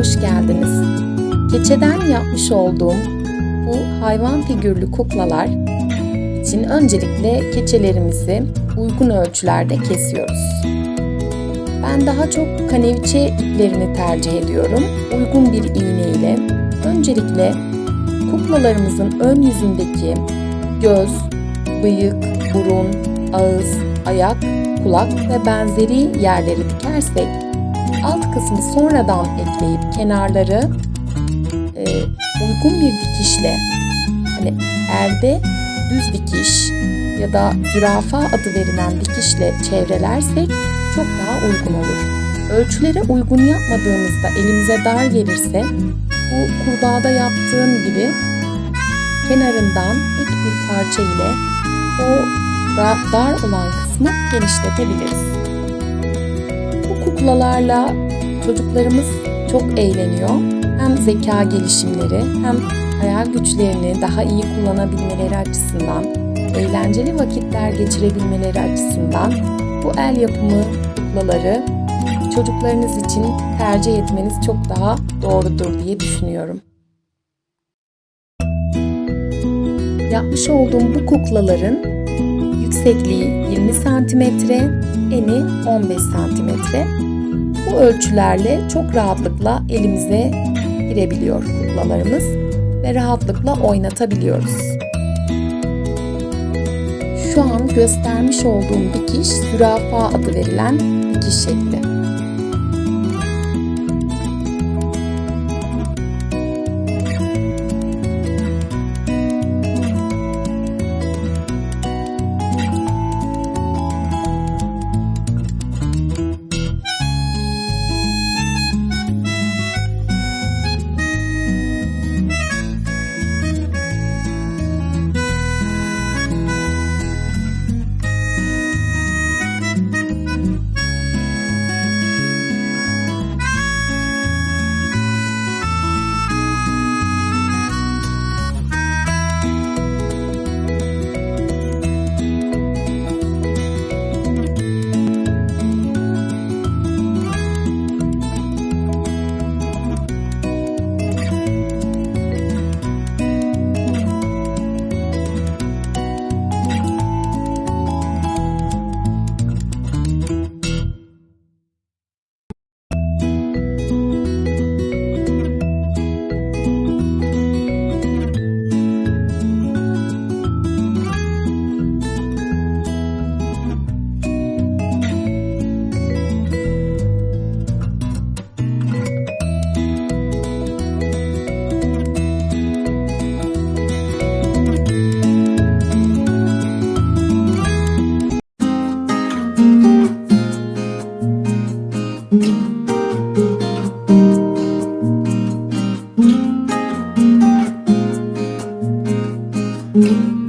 hoş geldiniz. Keçeden yapmış olduğum bu hayvan figürlü kuklalar için öncelikle keçelerimizi uygun ölçülerde kesiyoruz. Ben daha çok kaneviçe iplerini tercih ediyorum. Uygun bir iğne ile öncelikle kuklalarımızın ön yüzündeki göz, bıyık, burun, ağız, ayak, kulak ve benzeri yerleri dikersek alt kısmı sonradan ekleyip kenarları e, uygun bir dikişle hani erde düz dikiş ya da zürafa adı verilen dikişle çevrelersek çok daha uygun olur. Ölçülere uygun yapmadığımızda elimize dar gelirse bu kurbağada yaptığım gibi kenarından ek bir parça ile o da- dar olan kısmı genişletebiliriz. Kuklalarla çocuklarımız çok eğleniyor. Hem zeka gelişimleri hem hayal güçlerini daha iyi kullanabilmeleri açısından, eğlenceli vakitler geçirebilmeleri açısından bu el yapımı kuklaları çocuklarınız için tercih etmeniz çok daha doğrudur diye düşünüyorum. Yapmış olduğum bu kuklaların yüksekliği 20 santimetre, eni 15 santimetre. Bu ölçülerle çok rahatlıkla elimize girebiliyor kuklalarımız ve rahatlıkla oynatabiliyoruz. Şu an göstermiş olduğum dikiş zürafa adı verilen dikiş şekli. Mm-hmm.